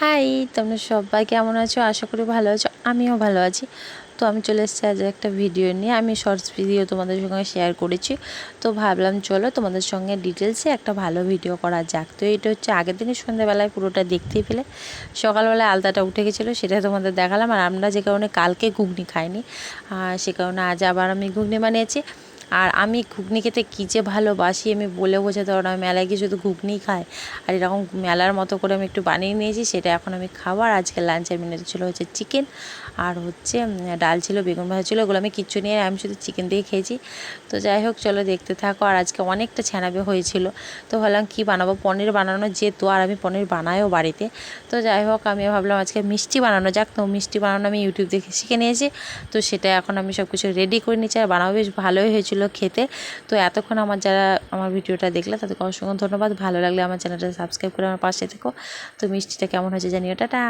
High তোমরা সবাই কেমন আছো? আশা করি ভালো আছো। আমিও ভালো আছি। তো আমি চলে এসেছি আজ একটা ভিডিও নিয়ে। আমি শর্টস ভিডিও তোমাদের সঙ্গে শেয়ার করেছি। তো ভাবলাম, চলো তোমাদের সঙ্গে ডিটেলসে একটা ভালো ভিডিও করা যাক। তো এটা হচ্ছে আগের দিনের সন্ধ্যাবেলায় পুরোটা দেখতেই পেলে। সকালবেলায় আলতাটা উঠে গেছিল, সেটা তোমাদের দেখালাম। আর আমরা যে কারণে কালকে ঘুগনি খাইনি সে কারণে আজ আবার আমি ঘুগনি বানিয়েছি। আর আমি ঘুগনি খেতে কী যে ভালোবাসি, আমি বলে বোঝাতে পারব না। মেলায় গিয়ে শুধু ঘুগনিই খাই। আর এরকম মেলার মতো করে আমি একটু বানিয়ে নিয়েছি, সেটা এখন আমি খাবার আজকে লাঞ্চের মেনুতে ছিল হচ্ছে চিকেন আর হচ্ছে ডাল ছিল, বেগুন ভাজা ছিল ওগুলো আমি কিচ্ছু নিয়ে আমি শুধু চিকেন দিয়ে খেয়েছি। তো যাই হোক, চলো দেখতে থাকো। আর আজকে অনেকটা ছানাবে হয়েছিল। তো ভাবলাম কী বানাবো? পনির বানানো যেহেতু, আর আমি পনির বানাইও বাড়িতে। তো যাই হোক আমি ভাবলাম আজকে মিষ্টি বানানো যাক। তো মিষ্টি বানানো আমি ইউটিউব দেখে শিখে নিয়েছি। তো সেটা এখন আমি সব কিছু রেডি করে নিচ্ছি আর বানাবো। বেশ ভালোই হয়েছিল খেতে। তো এতক্ষণ আমার যারা আমার ভিডিওটা দেখলে তাদেরকে অসংখ্য ধন্যবাদ। ভালো লাগলে আমার চ্যানেলটা সাবস্ক্রাইব করে আমার পাশে থেকো। তো মিষ্টিটা কেমন হয়েছে জানিও। টাটা!